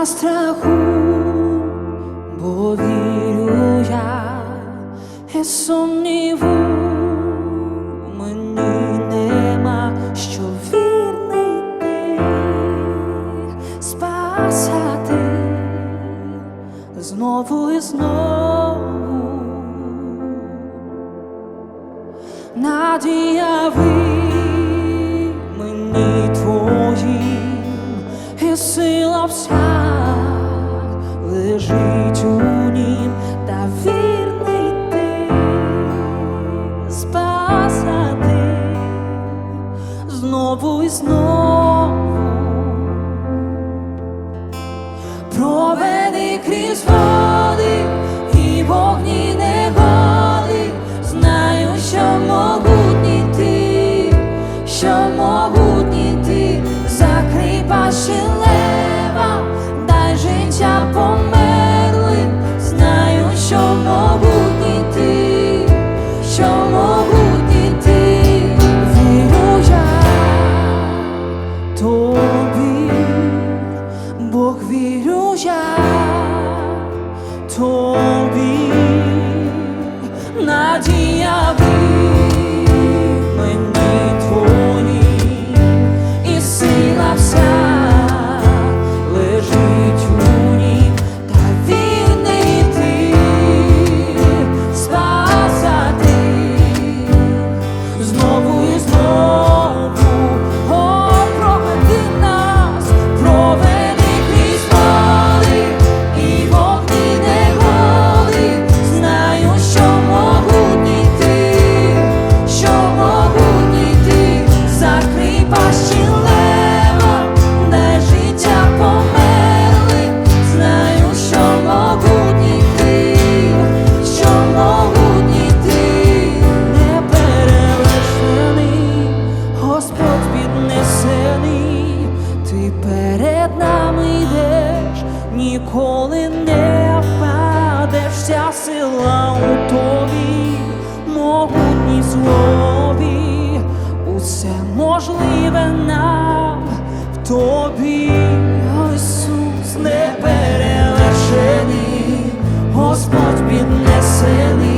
нема страху, бо вірю я і сумніву мені нема, що вірний ти спасати знову і знову надія ви мені. знову. Проведи крізь води і вогні негоди, знаю, що могутній ти, що могутній ти, закрий паші лева, дай життя помер. 我必 ніколи не впадеш, вся сила у тобі, могутній слові, усе можливе нам в тобі, Ісус, не перевершений, Господь піднесений.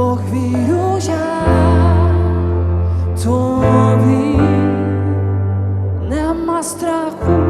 Бог вірю я тобі нема страху.